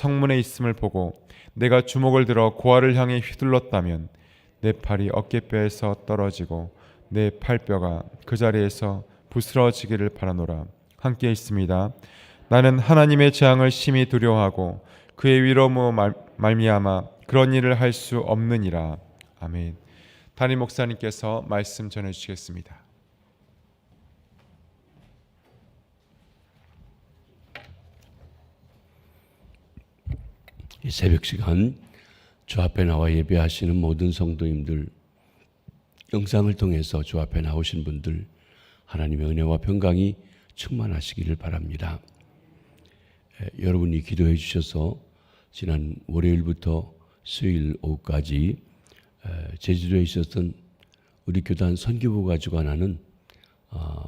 성문에 있음을 보고 내가 주먹을 들어 고아를 향해 휘둘렀다면 내 팔이 어깨뼈에서 떨어지고 내 팔뼈가 그 자리에서 부스러지기를 바라노라 함께 있습니다. 나는 하나님의 재앙을 심히 두려워하고 그의 위로무 말- 말미암아 그런 일을 할 수 없느니라 아멘. 담임 목사님께서 말씀 전해 주시겠습니다. 새벽 시간 주 앞에 나와 예배하시는 모든 성도님들 영상을 통해서 주 앞에 나오신 분들 하나님의 은혜와 평강이 충만하시기를 바랍니다. 에, 여러분이 기도해 주셔서 지난 월요일부터 수요일 오후까지 에, 제주도에 있었던 우리 교단 선교부가 주관하는 어,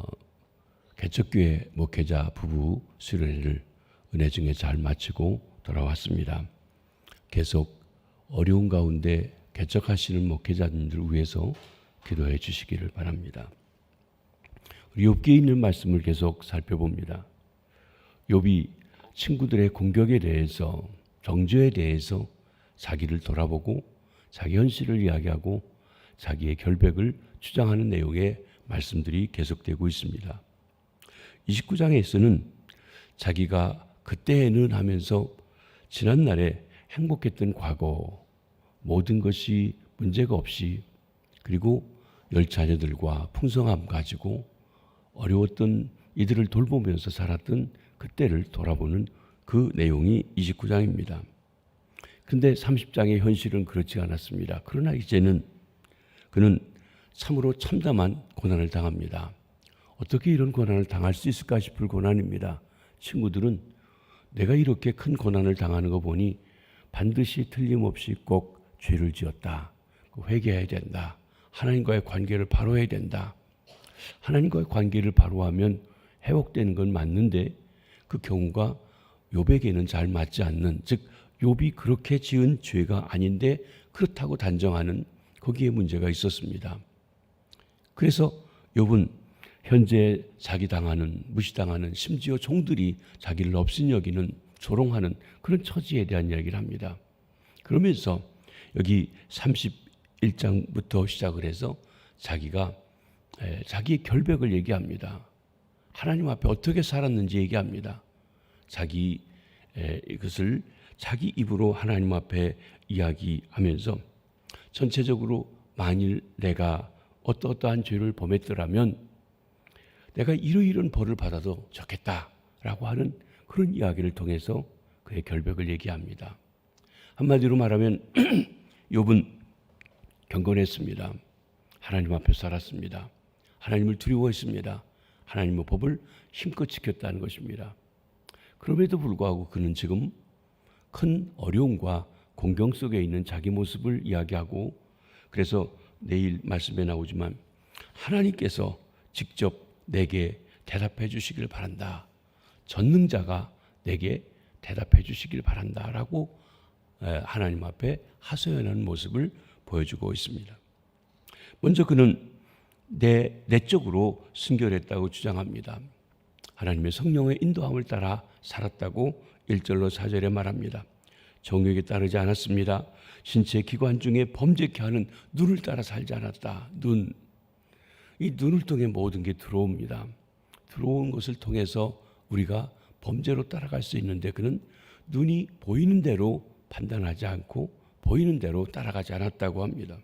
개척교회 목회자 부부 수련회를 은혜 중에 잘 마치고 돌아왔습니다. 계속 어려운 가운데 개척하시는 목회자님들 위해서 기도해 주시기를 바랍니다. 우리 욥기에 있는 말씀을 계속 살펴봅니다. 욥이 친구들의 공격에 대해서 정죄에 대해서 자기를 돌아보고 자기 현실을 이야기하고 자기의 결백을 주장하는 내용의 말씀들이 계속되고 있습니다. 29장에서는 자기가 그때에는 하면서 지난날에 행복했던 과거 모든 것이 문제가 없이 그리고 열 자녀들과 풍성함 가지고 어려웠던 이들을 돌보면서 살았던 그때를 돌아보는 그 내용이 29장입니다. 근데 30장의 현실은 그렇지 않았습니다. 그러나 이제는 그는 참으로 참담한 고난을 당합니다. 어떻게 이런 고난을 당할 수 있을까 싶을 고난입니다. 친구들은 내가 이렇게 큰 고난을 당하는 거 보니 반드시 틀림없이 꼭 죄를 지었다. 회개해야 된다. 하나님과의 관계를 바로 해야 된다. 하나님과의 관계를 바로 하면 회복되는 건 맞는데 그 경우가 욥에게는 잘 맞지 않는 즉 욥이 그렇게 지은 죄가 아닌데 그렇다고 단정하는 거기에 문제가 있었습니다. 그래서 욥은 현재 자기 당하는 무시당하는 심지어 종들이 자기를 없인 여기는 조롱하는 그런 처지에 대한 이야기를 합니다. 그러면서 여기 31장부터 시작을 해서 자기가 에, 자기의 결백을 얘기합니다. 하나님 앞에 어떻게 살았는지 얘기합니다. 자기 에, 이것을 자기 입으로 하나님 앞에 이야기하면서 전체적으로 만일 내가 어떠어떠한 죄를 범했더라면 내가 이러이런 벌을 받아도 좋겠다라고 하는 그런 이야기를 통해서 그의 결백을 얘기합니다. 한마디로 말하면 욥은 경건했습니다. 하나님 앞에 살았습니다. 하나님을 두려워했습니다. 하나님의 법을 힘껏 지켰다는 것입니다. 그럼에도 불구하고 그는 지금 큰 어려움과 공경 속에 있는 자기 모습을 이야기하고 그래서 내일 말씀에 나오지만 하나님께서 직접 내게 대답해 주시길 바란다. 전능자가 내게 대답해 주시길 바란다라고 하나님 앞에 하소연하는 모습을 보여주고 있습니다. 먼저 그는 내 내적으로 순결했다고 주장합니다. 하나님의 성령의 인도함을 따라 살았다고 1절로 4절에 말합니다. 정욕에 따르지 않았습니다. 신체 기관 중에 범죄케 하는 눈을 따라 살지 않았다. 눈. 이 눈을 통해 모든 게 들어옵니다. 들어온 것을 통해서 우리가 범죄로 따라갈 수 있는데 그는 눈이 보이는 대로 판단하지 않고 보이는 대로 따라가지 않았다고 합니다.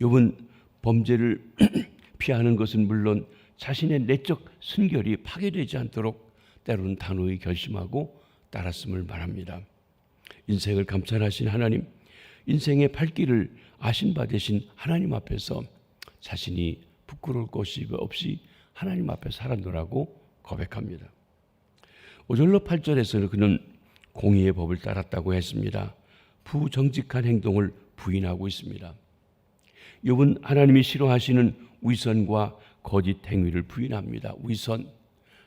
욥은 범죄를 피하는 것은 물론 자신의 내적 순결이 파괴되지 않도록 때로는 단호히 결심하고 따랐음을 말합니다. 인생을 감찰하신 하나님, 인생의 발길을 아신 바 되신 하나님 앞에서 자신이 부끄러울 것이 없이 하나님 앞에 살았노라고 고백합니다. 5절로 8절에서는 그는 공의의 법을 따랐다고 했습니다. 부정직한 행동을 부인하고 있습니다. 욥은 하나님이 싫어하시는 위선과 거짓 행위를 부인합니다. 위선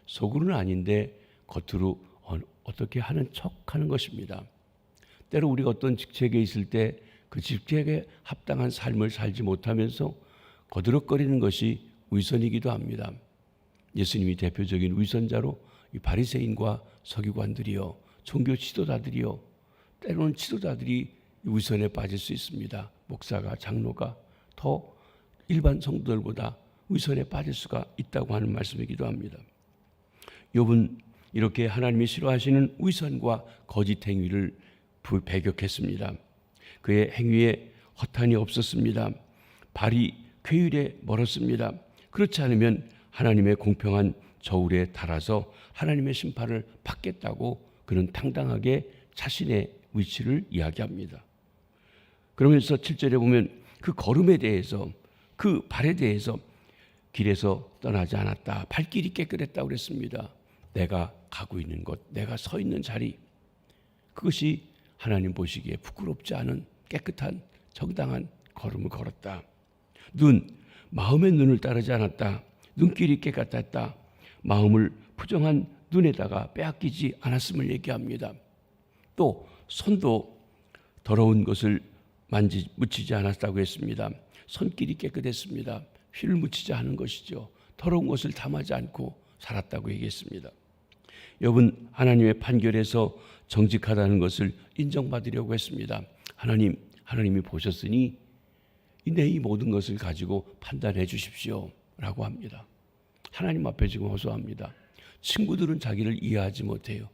속으로는 아닌데 겉으로 어떻게 하는 척하는 것입니다. 때로 우리가 어떤 직책에 있을 때 그 직책에 합당한 삶을 살지 못하면서 거드럭거리는 것이 위선이기도 합니다. 예수님이 대표적인 위선자로 이 바리새인과 서기관들이여 종교 지도자들이요. 때로는 지도자들이 위선에 빠질 수 있습니다. 목사가 장로가 더 일반 성도들보다 위선에 빠질 수가 있다고 하는 말씀이기도 합니다. 욥은 이렇게 하나님이 싫어하시는 위선과 거짓 행위를 부- 배격했습니다. 그의 행위에 허탄이 없었습니다. 발이 괴율에 멀었습니다. 그렇지 않으면 하나님의 공평한 저울에 달아서 하나님의 심판을 받겠다고 그는 당당하게 자신의 위치를 이야기합니다. 그러면서 7절에 보면 그 걸음에 대해서 그 발에 대해서 길에서 떠나지 않았다. 발길이 깨끗했다고 그랬습니다. 내가 가고 있는 곳, 내가 서 있는 자리. 그것이 하나님 보시기에 부끄럽지 않은 깨끗한 정당한 걸음을 걸었다. 눈, 마음의 눈을 따르지 않았다. 눈길이 깨끗했다. 마음을 부정한 눈에다가 빼앗기지 않았음을 얘기합니다. 또 손도 더러운 것을 만지 묻히지 않았다고 했습니다. 손길이 깨끗했습니다. 휘를 묻히지 않은 것이죠. 더러운 것을 담하지 않고 살았다고 얘기했습니다. 여러분 하나님의 판결에서 정직하다는 것을 인정받으려고 했습니다. 하나님, 하나님이 보셨으니 내 이 모든 것을 가지고 판단해 주십시오라고 합니다. 하나님 앞에 지금 호소합니다. 친구들은 자기를 이해하지 못해요.